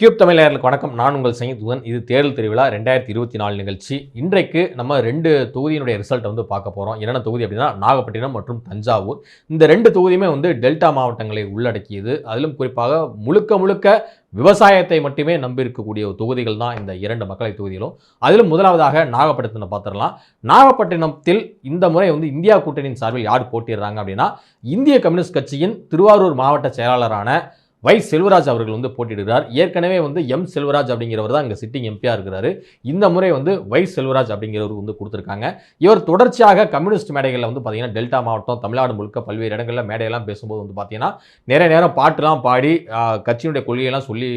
Cube தமிழர்களுக்கு வணக்கம். நான் உங்கள் சங்கீதுவன் இது தேர்தல் திருவிழா ரெண்டாயிரத்தி இருபத்தி நாலு நிகழ்ச்சி. இன்றைக்கு நம்ம ரெண்டு தொகுதியினுடைய ரிசல்ட் வந்து பார்க்க போகிறோம் என்னென்ன தொகுதி அப்படின்னா நாகப்பட்டினம் மற்றும் தஞ்சாவூர். இந்த ரெண்டு தொகுதியுமே வந்து டெல்டா மாவட்டங்களை உள்ளடக்கியது. அதிலும் குறிப்பாக முழுக்க முழுக்க விவசாயத்தை மட்டுமே நம்பி இருக்கக்கூடிய தொகுதிகள் தான் இந்த இரண்டு மக்களை தொகுதிகளும். அதிலும் முதலாவதாக நாகப்பட்டினத்தை பார்த்துடலாம். நாகப்பட்டினத்தில் இந்த முறை வந்து இந்தியா கூட்டணியின் சார்பில் யார் போட்டிடுறாங்க அப்படின்னா இந்திய கம்யூனிஸ்ட் கட்சியின் திருவாரூர் மாவட்ட செயலாளரான வை செல்வராஜ் அவர்கள் வந்து போட்டியிடுகிறார். ஏற்கனவே வந்து எம் செல்வராஜ் அப்படிங்கிறவர் தான் அங்கே சிட்டிங் எம்பியாக இருக்கிறாரு. இந்த முறை வந்து வை செல்வராஜ் அப்படிங்கிறவர் வந்து கொடுத்துருக்காங்க. இவர் தொடர்ச்சியாக கம்யூனிஸ்ட் மேடைகளில் வந்து பார்த்தீங்கன்னா டெல்டா மாவட்டம் தமிழ்நாடு முழுக்க பல்வேறு இடங்களில் மேடையெல்லாம் பேசும்போது வந்து பார்த்தீங்கன்னா நிறைய நேரம் பாட்டுலாம் பாடி கட்சியினுடைய கொள்கையெல்லாம் சொல்லி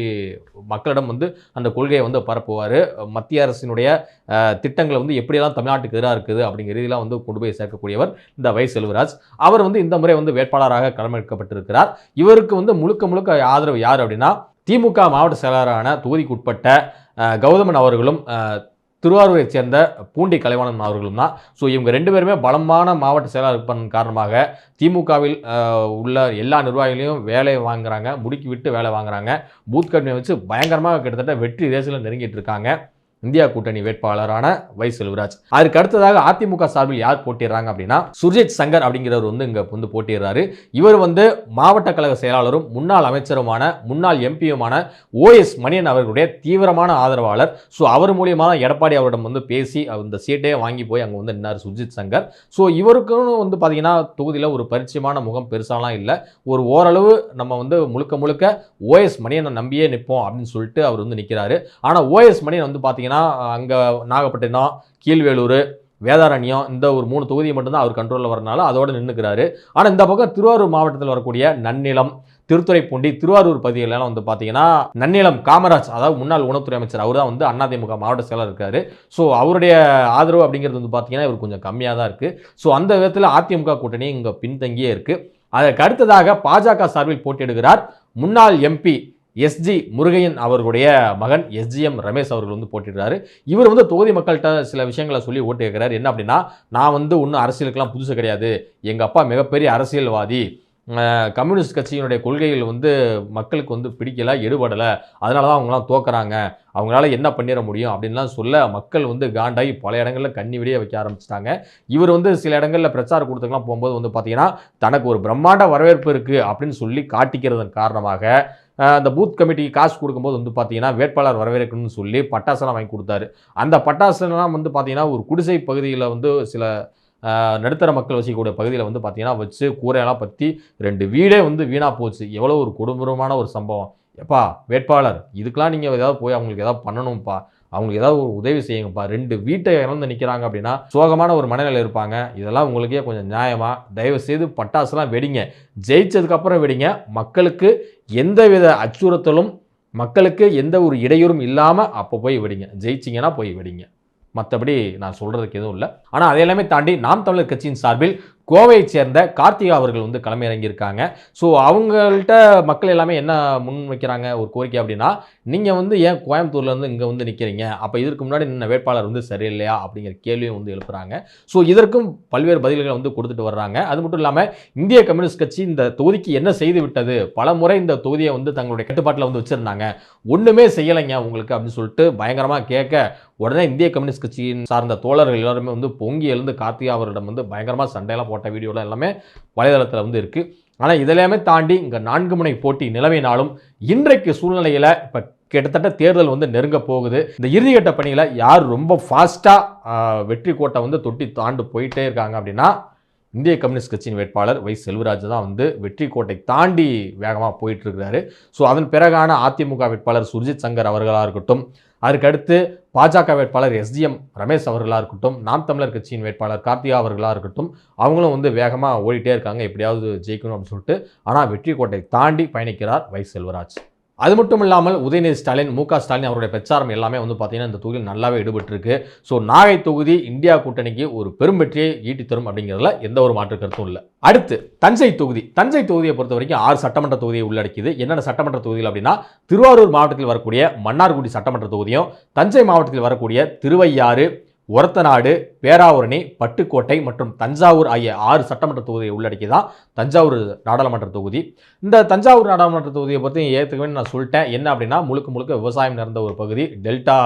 மக்களிடம் வந்து அந்த கொள்கையை வந்து பரப்புவார். மத்திய அரசினுடைய திட்டங்களை திட்டங்கள் வந்து எப்படியெல்லாம் தமிழ்நாட்டுக்கு எதிராக இருக்குது அப்படிங்கிற இதெல்லாம் வந்து கொண்டு போய் சேர்க்கக்கூடியவர் இந்த வை செல்வராஜ். அவர் வந்து இந்த முறை வந்து வேட்பாளராக களமெடுக்கப்பட்டிருக்கிறார் இவருக்கு வந்து முழுக்க முழுக்க ஆதரவு யார் அப்படின்னா திமுக மாவட்ட செயலாளரான தொகுதிக்கு உட்பட்ட கௌதமன் அவர்களும் திருவாரூரை சேர்ந்த பூண்டி கலைவாணன் அவர்களும் தான். ஸோ இவங்க ரெண்டு பேருமே பலமான மாவட்ட செயலாளர் இருப்பதன் காரணமாக திமுகவில் உள்ள எல்லா நிர்வாகிகளையும் வேலையை வாங்குறாங்க முடுக்கி விட்டு வேலை வாங்குறாங்க. பூத் கட்டணி வச்சு பயங்கரமாக கிட்டத்தட்ட வெற்றி ரேஸில் நெருங்கிட்டு இருக்காங்க. இந்தியா கூட்டணி வேட்பாளரான வை செல்வராஜ். அதுக்கு அடுத்ததாக அதிமுக சார்பில் யார் போட்டிடுறாங்க அப்படின்னா சுர்ஜித் சங்கர் அப்படிங்கிறவர் வந்து இங்க வந்து போட்டிடுறாரு இவர் வந்து மாவட்ட கழக செயலாளரும் முன்னாள் அமைச்சருமான முன்னாள் எம்பியுமான ஓஎஸ் மணியன் அவர்களுடைய தீவிரமான ஆதரவாளர். ஸோ அவர் மூலியமாக எடப்பாடி அவரிடம் வந்து பேசி அந்த சீட்டையே வாங்கி போய் அங்கே வந்து நின்னார் சுர்ஜித் சங்கர். ஸோ இவருக்கும் வந்து பார்த்தீங்கன்னா தொகுதியில் ஒரு பரிச்சயமான முகம் பெருசாலாம் இல்லை. ஒரு ஓரளவு நம்ம வந்து முழுக்க முழுக்க ஓஎஸ் மணியனை நம்பியே நிற்போம் அப்படின்னு சொல்லிட்டு அவர் வந்து நிற்கிறாரு ஆனால் ஓஎஸ் மணியன் வந்து பார்த்தீங்கன்னா அங்கே நாகப்பட்டினம் கீழ்வேலூர் வேதாரண்யம் இந்த ஒரு மூணு தொகுதியை மட்டும்தான் அவர் கண்ட்ரோலில் வரனால அதோடு நின்றுக்கிறாரு ஆனால் இந்த பக்கம் திருவாரூர் மாவட்டத்தில் வரக்கூடிய நன்னிலம் திருத்துறைப்பூண்டி திருவாரூர் பகுதிகளெல்லாம் வந்து பார்த்தீங்கன்னா நன்னிலம் காமராஜ் அதாவது முன்னாள் உணவுத்துறை அமைச்சர் அவர் தான் வந்து அதிமுக மாவட்ட செயலர் இருக்காரு. ஸோ அவருடைய ஆதரவு அப்படிங்கிறது வந்து பார்த்தீங்கன்னா இவர் கொஞ்சம் கம்மியாக தான் இருக்குது ஸோ அந்த விதத்தில் அதிமுக கூட்டணி இங்கே பின்தங்கியே இருக்குது அதற்கு அடுத்ததாக பாஜக சார்பில் போட்டியிடுகிறார் முன்னாள் எம்பி எஸ்ஜி முருகையன் அவர்களுடைய மகன் எஸ்ஜிஎம் ரமேஷ் அவர்கள் வந்து போட்டிடுறாரு. இவர் வந்து தொகுதி மக்கள்கிட்ட சில விஷயங்களை சொல்லி ஓட்டு கேட்குறாரு என்ன அப்படின்னா நான் வந்து ஒன்றும் அரசியலுக்கெல்லாம் புதுசு கிடையாது. எங்கள் அப்பா மிகப்பெரிய அரசியல்வாதி. கம்யூனிஸ்ட் கட்சியினுடைய கொள்கைகள் வந்து மக்களுக்கு வந்து பிடிக்கலை எடுபடலை. அதனால தான் அவங்களாம் தோக்குறாங்க. அவங்களால என்ன பண்ணிட முடியும் அப்படின்லாம் சொல்ல மக்கள் வந்து காண்டாகி பல இடங்களில் கண்ணி விடிய வைக்க ஆரம்பிச்சிட்டாங்க. இவர் வந்து சில இடங்களில் பிரச்சார கூட்டத்துக்குலாம் போகும்போது வந்து பார்த்தீங்கன்னா தனக்கு ஒரு பிரம்மாண்ட வரவேற்பு இருக்குது அப்படின்னு சொல்லி காட்டிக்கிறதன் காரணமாக அந்த பூத் கமிட்டிக்கு காசு கொடுக்கும்போது வந்து பார்த்தீங்கன்னா வேட்பாளர் வரவேற்கணும்னு சொல்லி பட்டாசெல்லாம் வாங்கி கொடுத்தாரு. அந்த பட்டாசுலாம் வந்து பார்த்தீங்கன்னா ஒரு குடிசை பகுதியில் வந்து சில நடுத்தர மக்கள் வசிக்கக்கூடிய பகுதியில் வந்து பார்த்தீங்கன்னா வச்சு கூரையெல்லாம் பற்றி ரெண்டு வீடே வந்து வீணாக போச்சு. எவ்வளோ ஒரு கொடூரமான ஒரு சம்பவம். எப்பா வேட்பாளர் இதுக்கெலாம் நீங்கள் ஏதாவது போய் அவங்களுக்கு ஏதாவது பண்ணணும்ப்பா. அவங்களுக்கு ஏதாவது ஒரு உதவி செய்யுங்கப்பா. ரெண்டு வீட்டை இழந்து நிற்கிறாங்க அப்படின்னா சோகமான ஒரு மனநிலை இருப்பாங்க. இதெல்லாம் உங்களுக்கே கொஞ்சம் நியாயமாக தயவு செய்து பட்டாசுலாம் வெடிங்க. ஜெயிச்சதுக்கப்புறம் வெடிங்க. மக்களுக்கு எந்தவித அச்சுறுத்தலும் மக்களுக்கு எந்த ஒரு இடையூறும் இல்லாமல் அப்போ போய் வெடிங்க. ஜெயிச்சிங்கன்னா போய் வெடிங்க. மற்றபடி நான் சொல்கிறதுக்கு எதுவும் இல்லை. ஆனால் அதை எல்லாமே தாண்டி நாம் தமிழர் கட்சியின் சார்பில் கோவையைச் சேர்ந்த கார்த்திகா அவர்கள் வந்து களமிறங்கியிருக்காங்க. ஸோ அவங்கள்ட்ட மக்கள் எல்லாமே என்ன முன் வைக்கிறாங்க? ஒரு கோரிக்கை அப்படின்னா நீங்கள் வந்து ஏன் கோயம்புத்தூர்லேருந்து இங்கே வந்து நிற்கிறீங்க அப்போ இதற்கு முன்னாடி நின்ன வேட்பாளர் வந்து சரியில்லையா? அப்படிங்கிற கேள்வியும் வந்து எழுப்புறாங்க. ஸோ இதற்கும் பல்வேறு பதில்களை வந்து கொடுத்துட்டு வர்றாங்க. அது மட்டும் இல்லாமல் இந்திய கம்யூனிஸ்ட் கட்சி இந்த தொகுதிக்கு என்ன செய்து விட்டது? பல முறை இந்த தொகுதியை வந்து தங்களுடைய கட்டுப்பாட்டில் வந்து வச்சுருந்தாங்க. ஒன்றுமே செய்யலைங்க உங்களுக்கு அப்படின்னு சொல்லிட்டு பயங்கரமாக கேட்க உடனே இந்திய கம்யூனிஸ்ட் கட்சியின் சார்ந்த தோழர்கள் எல்லாருமே வந்து பொங்கி எழுந்து கார்த்திகா அவரிடம் வந்து பயங்கரமாக சண்டையெல்லாம் போட்ட வீடியோலாம் எல்லாமே வலைதளத்தில் வந்து இருக்குது ஆனால் இதெல்லாமே தாண்டி இங்கே நான்கு முனை போட்டி நிலவினாலும் இன்றைக்கு சூழ்நிலையில் இப்போ கிட்டத்தட்ட தேர்தல் வந்து நெருங்க போகுது. இந்த இறுதிக்கட்ட பணியில் யார் ரொம்ப ஃபாஸ்ட்டாக வெற்றி கோட்டை வந்து தொட்டி தாண்டு போயிட்டே இருக்காங்க அப்படின்னா இந்திய கம்யூனிஸ்ட் கட்சியின் வேட்பாளர் வை செல்வராஜ் தான் வந்து வெற்றி கோட்டை தாண்டி வேகமாக போயிட்டு இருக்கிறாரு. ஸோ அதன் பிறகான அதிமுக வேட்பாளர் சுர்ஜித் சங்கர் அவர்களாக இருக்கட்டும் அதுக்கடுத்து பாஜக வேட்பாளர் எஸ்டிஎம் ரமேஷ் அவர்களாக இருக்கட்டும் நாம் தமிழர் கட்சியின் வேட்பாளர் கார்த்திகா அவர்களாக இருக்கட்டும் அவங்களும் வந்து வேகமாக ஓடிட்டே இருக்காங்க எப்படியாவது ஜெயிக்கணும் அப்படின்னு சொல்லிட்டு. ஆனால் வெற்றி கோட்டை தாண்டி பயணிக்கிறார் வை செல்வராஜ். அது மட்டும் இல்லாமல் உதயநிதி ஸ்டாலின் மு க ஸ்டாலின் அவருடைய பிரச்சாரம் எல்லாமே வந்து பார்த்தீங்கன்னா இந்த தொகுதியில் நல்லாவே ஈடுபட்டிருக்கு. ஸோ நாகை தொகுதி இந்தியா கூட்டணிக்கு ஒரு பெரும் வெற்றியை ஈட்டி தரும் அப்படிங்கிறதுல எந்த ஒரு மாற்று கருத்தும் இல்லை. அடுத்து தஞ்சை தொகுதி. தஞ்சை தொகுதியை பொறுத்த வரைக்கும் ஆறு சட்டமன்ற தொகுதியை உள்ளடக்கியது. என்னென்ன சட்டமன்ற தொகுதிகள் அப்படின்னா திருவாரூர் மாவட்டத்தில் வரக்கூடிய மன்னார்குடி சட்டமன்ற தொகுதியும் தஞ்சை மாவட்டத்தில் வரக்கூடிய திருவையாறு ஒரத்தநாடு பேராவூரணி பட்டுக்கோட்டை மற்றும் தஞ்சாவூர் ஆகிய ஆறு சட்டமன்ற தொகுதியை உள்ளடக்கி தான் தஞ்சாவூர் நாடாளுமன்ற தொகுதி. இந்த தஞ்சாவூர் நாடாளுமன்ற தொகுதியை பற்றி ஏற்றுக்கவே நான் சொல்லிட்டேன். என்ன அப்படின்னா முழுக்க முழுக்க விவசாயம் நடந்த ஒரு பகுதி டெல்டா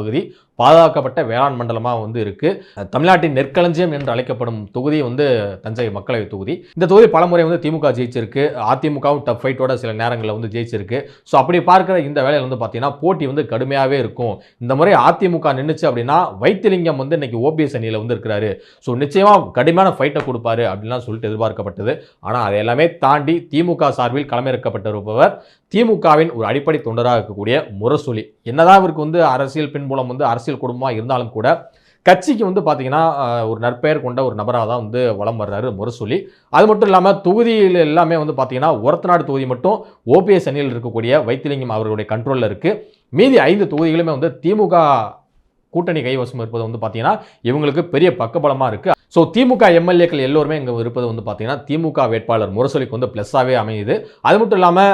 பகுதி. பாதுகாக்கப்பட்ட வேளாண் மண்டலமாக வந்து இருக்குது தமிழ்நாட்டின் நெற்களஞ்சியம் என்று அழைக்கப்படும் தொகுதி வந்து தஞ்சை மக்களவை தொகுதி. இந்த தொகுதி பலமுறை வந்து திமுக ஜெயிச்சிருக்கு. அதிமுகவும் டஃப் ஃபைட்டோட சில நேரங்களில் வந்து ஜெயிச்சிருக்கு. ஸோ அப்படி பார்க்குற இந்த வேலையில் வந்து பார்த்தீங்கன்னா போட்டி வந்து கடுமையாகவே இருக்கும். இந்த முறை அதிமுக நின்றுச்சு அப்படின்னா வைத்திலிங்கம் வந்து இன்னைக்கு ஓபிஎஸ் அணியில் வந்து இருக்கிறாரு. ஸோ நிச்சயமாக கடுமையான ஃபைட்டை கொடுப்பாரு அப்படின்லாம் சொல்லிட்டு எதிர்பார்க்கப்பட்டது. ஆனால் அதை எல்லாமே தாண்டி திமுக சார்பில் களமிறக்கப்பட்டிருப்பவர் திமுகவின் ஒரு அடிப்படை தொண்டராக இருக்கக்கூடிய முரசொலி. என்னதான் இவருக்கு வந்து அரசியல் பின்புலம் வந்து அரசு அரசியல் குடும்பமாக இருந்தாலும் கூட கட்சிக்கு வந்து பார்த்தீங்கன்னா ஒரு நற்பெயர் கொண்ட ஒரு நபராக தான் வந்து வலம் வர்றாரு முரசொலி. அது மட்டும் இல்லாமல் தொகுதியில் எல்லாமே வந்து பார்த்தீங்கன்னா ஒரத்தநாடு தொகுதி மட்டும் ஓபிஎஸ் அணியில் இருக்கக்கூடிய வைத்திலிங்கம் அவர்களுடைய கண்ட்ரோலில் இருக்குது மீதி ஐந்து தொகுதிகளுமே வந்து திமுக கூட்டணி கைவசம் இருப்பது வந்து பார்த்தீங்கன்னா இவங்களுக்கு பெரிய பக்கபலமாக இருக்குது ஸோ திமுக எம்எல்ஏக்கள் எல்லோருமே இங்கே இருப்பது வந்து பார்த்தீங்கன்னா திமுக வேட்பாளர் முரசொலிக்கு வந்து ப்ளஸ்ஸாகவே அமையுது. அது மட்டும் இல்லாமல்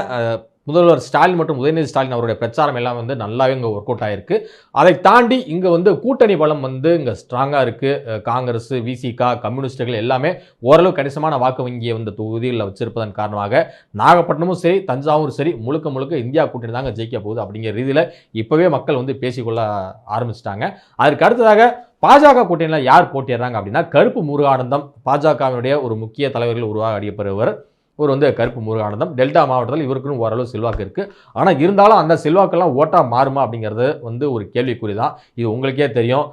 முதல்வர் ஸ்டாலின் மற்றும் உதயநிதி ஸ்டாலின் அவருடைய பிரச்சாரம் எல்லாம் வந்து நல்லாவே இங்கே ஒர்க் அவுட் ஆயிருக்கு. அதை தாண்டி இங்கே வந்து கூட்டணி பலம் வந்து இங்கே ஸ்ட்ராங்காக இருக்குது காங்கிரஸ் விசிகா கம்யூனிஸ்டுகள் எல்லாமே ஓரளவு கணிசமான வாக்கு வங்கியை வந்து தொகுதிகளில் வச்சிருப்பதன் காரணமாக நாகப்பட்டினமும் சரி தஞ்சாவூரும் சரி முழுக்க முழுக்க இந்தியா கூட்டணி தாங்க ஜெயிக்க போகுது அப்படிங்கிற ரீதியில் இப்போவே மக்கள் வந்து பேசிக்கொள்ள ஆரம்பிச்சிட்டாங்க. அதற்கு அடுத்ததாக பாஜக கூட்டணியில் யார் போட்டிடுறாங்க அப்படின்னா கருப்பு முருகானந்தம் பாஜகவினுடைய ஒரு முக்கிய தலைவர்கள் உருவாக அடியப்படுவர் ஒரு வந்து கருப்பு முருகானந்தம். டெல்டா மாவட்டத்தில் இவருக்குன்னு ஓரளவு செல்வாக்கு இருக்குது ஆனால் இருந்தாலும் அந்த செல்வாக்கெல்லாம் ஓட்டாக மாறுமா அப்படிங்கிறது வந்து ஒரு கேள்விக்குறி தான் இது உங்களுக்கே தெரியும்.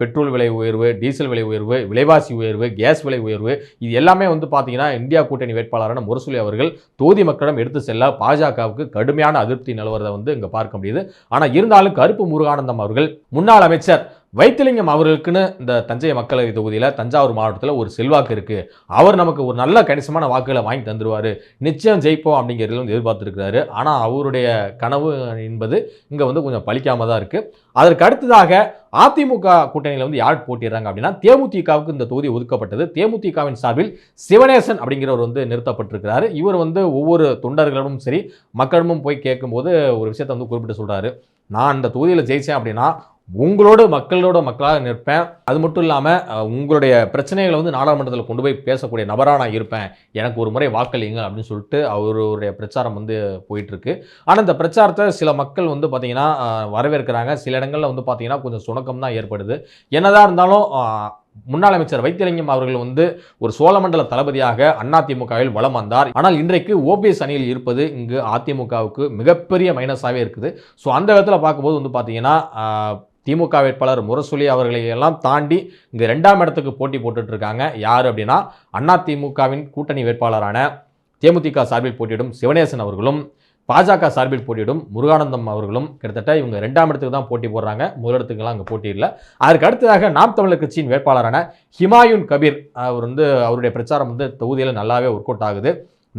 பெட்ரோல் விலை உயர்வு டீசல் விலை உயர்வு விலைவாசி உயர்வு கேஸ் விலை உயர்வு இது எல்லாமே வந்து பார்த்தீங்கன்னா இந்தியா கூட்டணி வேட்பாளரான முரசொலி அவர்கள் தொகுதி மக்களிடம் எடுத்து செல்ல பாஜகவுக்கு கடுமையான அதிருப்தி நிலவரதை வந்து இங்கே பார்க்க முடியுது. ஆனால் இருந்தாலும் கருப்பு முருகானந்தம் அவர்கள் முன்னாள் அமைச்சர் வைத்திலிங்கம் அவர்களுக்குன்னு இந்த தஞ்சை மக்களவை தொகுதியில் தஞ்சாவூர் மாவட்டத்தில் ஒரு செல்வாக்கு இருக்குது அவர் நமக்கு ஒரு நல்ல கணிசமான வாக்குகளை வாங்கி தந்துருவார். நிச்சயம் ஜெயிப்போம் அப்படிங்கிறதுல வந்து எதிர்பார்த்துருக்கிறாரு. ஆனால் அவருடைய கனவு என்பது இங்கே வந்து கொஞ்சம் பலிக்காமல் தான் இருக்குது அதற்கு அடுத்ததாக அதிமுக கூட்டணியில் வந்து யார் போட்டிடுறாங்க அப்படின்னா தேமுதிகவுக்கு இந்த தொகுதி ஒதுக்கப்பட்டது. தேமுதிகவின் சார்பில் சிவனேசன் அப்படிங்கிறவர் வந்து நிறுத்தப்பட்டிருக்கிறாரு. இவர் வந்து ஒவ்வொரு தொண்டர்களிடமும் சரி மக்களிடமும் போய் கேட்கும்போது ஒரு விஷயத்தை வந்து குறிப்பிட்டு சொல்கிறாரு நான் இந்த தொகுதியில் ஜெயித்தேன் அப்படின்னா உங்களோட மக்களோட மக்களாக நிற்பேன். அது மட்டும் இல்லாமல் உங்களுடைய பிரச்சனைகளை வந்து நாடாளுமன்றத்தில் கொண்டு போய் பேசக்கூடிய நபராக நான் இருப்பேன். எனக்கு ஒரு முறை வாக்களிங்க அப்படின்னு சொல்லிட்டு அவருடைய பிரச்சாரம் வந்து போயிட்டுருக்கு. ஆனால் இந்த பிரச்சாரத்தை சில மக்கள் வந்து பார்த்திங்கன்னா வரவேற்கிறாங்க. சில இடங்களில் வந்து பார்த்திங்கன்னா கொஞ்சம் சுணக்கம் தான் ஏற்படுது. என்னதான் இருந்தாலும் முன்னாள் அமைச்சர் வைத்தியலிங்கம் அவர்கள் வந்து ஒரு சோழமண்டல தளபதியாக அதிமுகவில் வலம் வந்தார். ஆனால் இன்றைக்கு ஓபிஎஸ் அணியில் இருப்பது இங்கு அதிமுகவுக்கு மிகப்பெரிய மைனஸாகவே இருக்குது. ஸோ அந்த விதத்தில் பார்க்கும்போது வந்து பார்த்தீங்கன்னா திமுக வேட்பாளர் முரசொலி அவர்களை எல்லாம் தாண்டி இங்கே ரெண்டாம் இடத்துக்கு போட்டி போட்டுட்டு இருக்காங்க யார் அப்படின்னா அதிமுகவின் கூட்டணி வேட்பாளரான தேமுதிக சார்பில் போட்டியிடும் சிவனேசன் அவர்களும் பாஜக சார்பில் போட்டியிடும் முருகானந்தம் அவர்களும். கிட்டத்தட்ட இவங்க ரெண்டாம் இடத்துக்கு தான் போட்டி போடுறாங்க. முதலிடத்துக்கெல்லாம் அங்கே போட்டி இல்லை. அதற்கு அடுத்ததாக நாம் தமிழர் கட்சியின் வேட்பாளரான ஹிமாயுன் கபீர் அவர் வந்து அவருடைய பிரச்சாரம் வந்து தொகுதியில் நல்லாவே ஒர்க் அவுட் ஆகுது.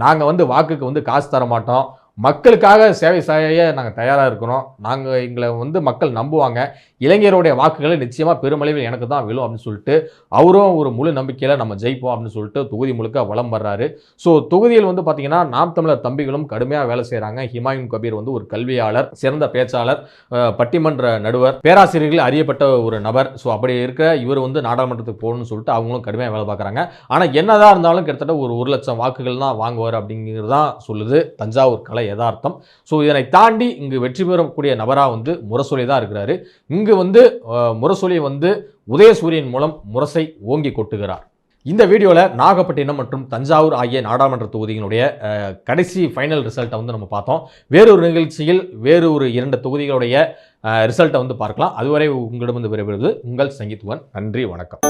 நாங்கள் வந்து வாக்குக்கு வந்து காசு தர மாட்டோம். மக்களுக்காக சேவை செய்ய நாங்கள் தயாராக இருக்கிறோம். நாங்கள் எங்களை வந்து மக்கள் நம்புவாங்க. இளைஞருடைய வாக்குகளை நிச்சயமாக பெருமளவில் எனக்கு தான் விழும் அப்படின்னு சொல்லிட்டு அவரும் ஒரு முழு நம்பிக்கையில் நம்ம ஜெயிப்போம் அப்படின்னு சொல்லிட்டு தொகுதி முழுக்க வலம் வர்றாரு. ஸோ தொகுதியில் வந்து பார்த்தீங்கன்னா நாம் தமிழர் தம்பிகளும் கடுமையாக வேலை செய்கிறாங்க ஹிமாயுன் கபீர் வந்து ஒரு கல்வியாளர் சிறந்த பேச்சாளர் பட்டிமன்ற நடுவர் பேராசிரியர்கள் அறியப்பட்ட ஒரு நபர். ஸோ அப்படி இருக்க இவர் வந்து நாடாளுமன்றத்துக்கு போகணும்னு சொல்லிட்டு அவங்களும் கடுமையாக வேலை பார்க்குறாங்க ஆனால் என்னதான் இருந்தாலும் கிட்டத்தட்ட ஒரு ஒரு லட்சம் வாக்குகள் தான் வாங்குவார் அப்படிங்கிறது தான் சொல்லுது தஞ்சாவூர் கலை யதார்த்தம். ஸோ இதனை தாண்டி இங்கு வெற்றி பெறக்கூடிய நபராக வந்து முரசொலி தான் இருக்கிறாரு. இங்கு வந்து முரசொலி வந்து உதயசூரியன் மூலம் முரசை ஓங்கி கொட்டுகிறார். இந்த வீடியோவில் நாகப்பட்டினம் மற்றும் தஞ்சாவூர் ஆகிய நாடாளுமன்ற தொகுதிகளுடைய கடைசி ஃபைனல் ரிசல்ட்டை வந்து நம்ம பார்த்தோம். வேறொரு நிகழ்ச்சியில் வேறு ஒரு இரண்டு தொகுதிகளுடைய ரிசல்ட்டை வந்து பார்க்கலாம். அதுவரை உங்களிடம் வந்து விரைவுறது உங்கள் சங்கீத்துவன் நன்றி வணக்கம்.